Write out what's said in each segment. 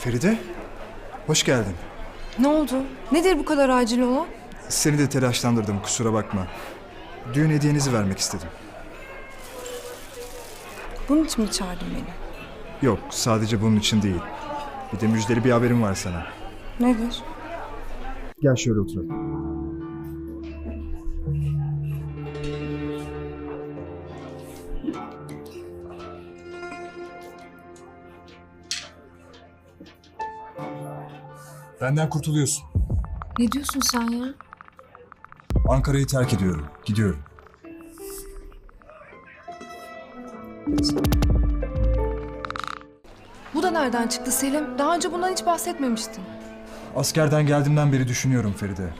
Feride, hoş geldin. Ne oldu? Nedir bu kadar acil olan? Seni de telaşlandırdım, kusura bakma. Düğün hediyenizi vermek istedim. Bunun için mi çağırdın beni? Yok, sadece bunun için değil. Bir de müjdeli bir haberim var sana. Nedir? Gel şöyle oturalım. Benden kurtuluyorsun. Ne diyorsun sen ya? Ankara'yı terk ediyorum. Gidiyorum. Bu da nereden çıktı Selim? Daha önce bundan hiç bahsetmemiştin. Askerden geldiğimden beri düşünüyorum Feride.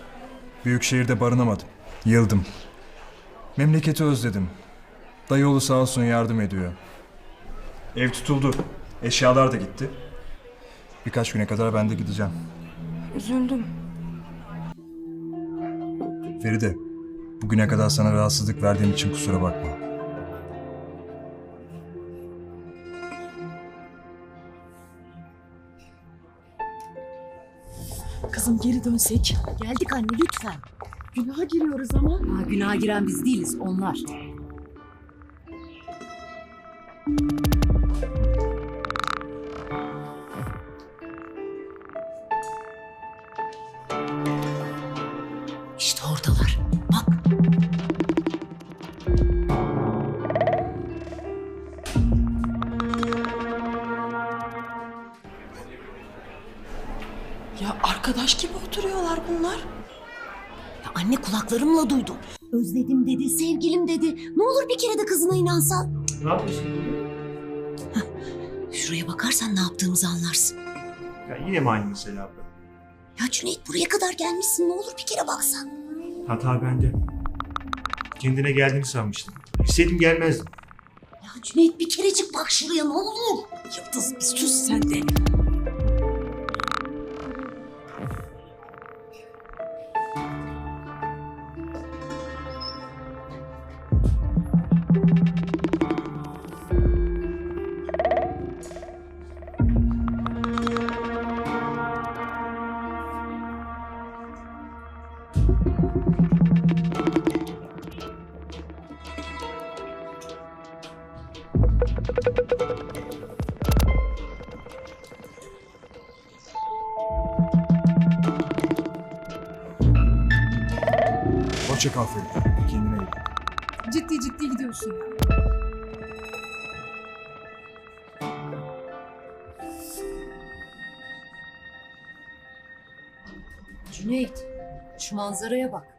Büyük şehirde barınamadım. Yıldım. Memleketi özledim. Dayıoğlu sağ olsun yardım ediyor. Ev tutuldu. Eşyalar da gitti. Birkaç güne kadar ben de gideceğim. Üzüldüm. Feride, bugüne kadar sana rahatsızlık verdiğim için kusura bakma. Kızım geri dönsek. Geldik anne lütfen. Günaha giriyoruz ama. Ha, günaha giren biz değiliz onlar. İşte oradalar. Bak. Ya arkadaş gibi oturuyorlar bunlar. Ya anne kulaklarımla duydum. Özledim dedi, sevgilim dedi. Ne olur bir kere de kızına inansan. Ne yapıyorsun? Şuraya bakarsan ne yaptığımızı anlarsın. Ya yine mi aynı mesele abla? Ya Cüneyt buraya kadar gelmişsin. Ne olur bir kere baksan. Hata bende. Kendine geldiğini sanmıştım. Bilseydim gelmezdim. Ya Cüneyt bir kerecik bak şuraya ne olur. Yıldız bir sus sen de. Hoşça kal Feride. Kendine iyi. Ciddi ciddi gidiyorsun. Cüneyt şu manzaraya bak.